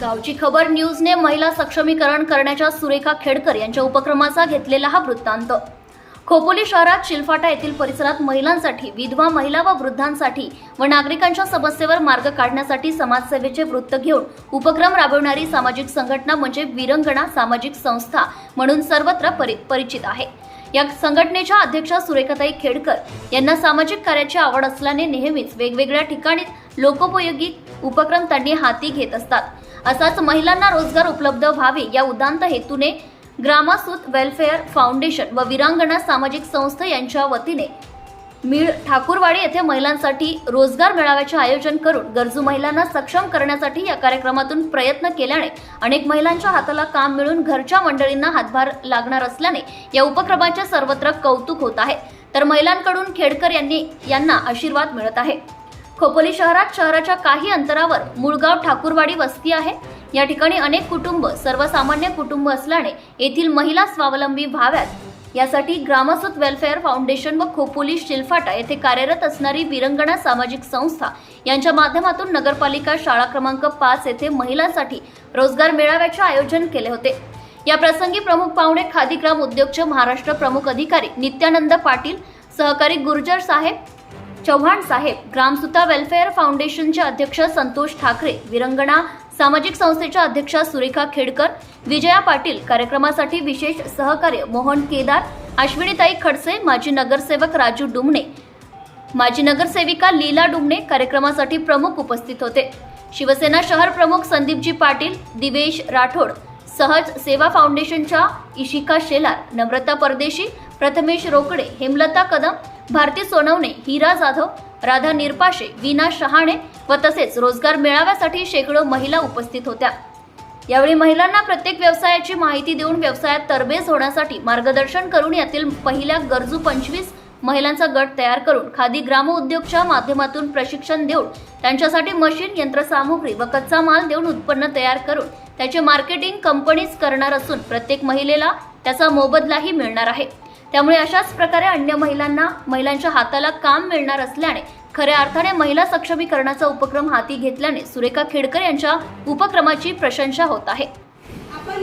गावची खबर न्यूजने महिला सक्षमीकरण करण्याच्या सुरेखा खेडकर यांच्या उपक्रमाचा घेतलेला हा वृत्तांत. खोपोली शहरात शिलफाटा येथील परिसरात महिलांसाठी विधवा महिला व वृद्धांसाठी व नागरिकांच्या समस्येवर मार्ग काढण्यासाठी समाजसेवेचे वृत्त घेऊन उपक्रम राबवणारी सामाजिक संघटना म्हणजे विरंगणा सामाजिक संस्था म्हणून सर्वत्र परि परिचित आहे. या संघटनेच्या अध्यक्षा सुरेखाताई खेडकर यांना सामाजिक कार्याची आवड असल्याने नेहमीच वेगवेगळ्या ठिकाणी लोकोपयोगी उपक्रम त्यांनी हाती घेत असतात. असाच महिलांना रोजगार उपलब्ध व्हावे या उदांत हेतूने ग्रामासूत वेलफेअर फाउंडेशन व विरांगणा सामाजिक संस्था यांच्या वतीने मीळ ठाकूरवाडी येथे महिलांसाठी रोजगार मेळाव्याचे आयोजन करून गरजू महिलांना सक्षम करण्यासाठी या कार्यक्रमातून प्रयत्न केल्याने अनेक महिलांच्या हाताला काम मिळून घरच्या मंडळींना हातभार लागणार असल्याने या उपक्रमाचे सर्वत्र कौतुक होत आहे. तर महिलांकडून खेडकर यांनी यांना आशीर्वाद मिळत आहे. खोपोली शहरात शहराच्या काही अंतरावर मुळगाव ठाकूरवाडी वस्ती आहे. या ठिकाणी अनेक कुटुंब सर्वसामान्य कुटुंब असल्याने येथील महिला स्वावलंबी व्हाव्यात. यासाठी ग्रामसूत वेलफेअर फाउंडेशन व खोपोली शिलफाटा येथे कार्यरत असणारी विरंगणा सामाजिक संस्था यांच्या माध्यमातून नगरपालिका शाळा क्रमांक पाच येथे महिलांसाठी रोजगार मेळाव्याचे आयोजन केले होते. या प्रसंगी प्रमुख पाहुणे खादीग्राम उद्योगचे महाराष्ट्र प्रमुख अधिकारी नित्यानंद पाटील सहकारी गुर्जर साहेब चव्हाण साहेब ग्रामसुता वेलफेअर फाउंडेशनचे अध्यक्ष संतोष ठाकरे विरंगणा सामाजिक संस्थेच्या अध्यक्षा सुरेखा खेडकर विजया पाटील कार्यक्रमासाठी विशेष सहकार्य मोहन केदार अश्विनीताई खडसे माजी नगरसेवक राजू डुमणे. माजी नगरसेविका लीला डुमणे कार्यक्रमासाठी प्रमुख उपस्थित होते. शिवसेना शहर प्रमुख संदीपजी पाटील दिवेश राठोड सहज सेवा फाउंडेशनच्या इशिका शेलार नम्रता परदेशी प्रथमेश रोकडे हेमलता कदम भारती सोनवणे हिरा जाधव राधा निरपाशे वीना शहाणे व तसेच रोजगार मेळाव्यासाठी शेकडो महिला उपस्थित होत्या. यावेळी महिलांना प्रत्येक व्यवसायाची माहिती देऊन व्यवसायात तरबेज होण्यासाठी मार्गदर्शन करून यातील पहिल्या गरजू पंचवीस महिलांचा गट तयार करून खादी ग्राम उद्योगच्या माध्यमातून प्रशिक्षण देऊन त्यांच्यासाठी मशीन यंत्रसामुग्री व कच्चा माल देऊन उत्पन्न तयार करून त्याचे मार्केटिंग कंपनीज करणार असून प्रत्येक महिलेला त्याचा मोबदलाही मिळणार आहे. त्यामुळे अशाच प्रकारे अन्य महिलांना महिलांच्या हाताला काम मिळणार असल्याने खऱ्या अर्थाने महिला सक्षमीकरणाचा उपक्रम हाती घेतल्याने सुरेखा खेडकर यांच्या उपक्रमाची प्रशंसा होत आहे. आपण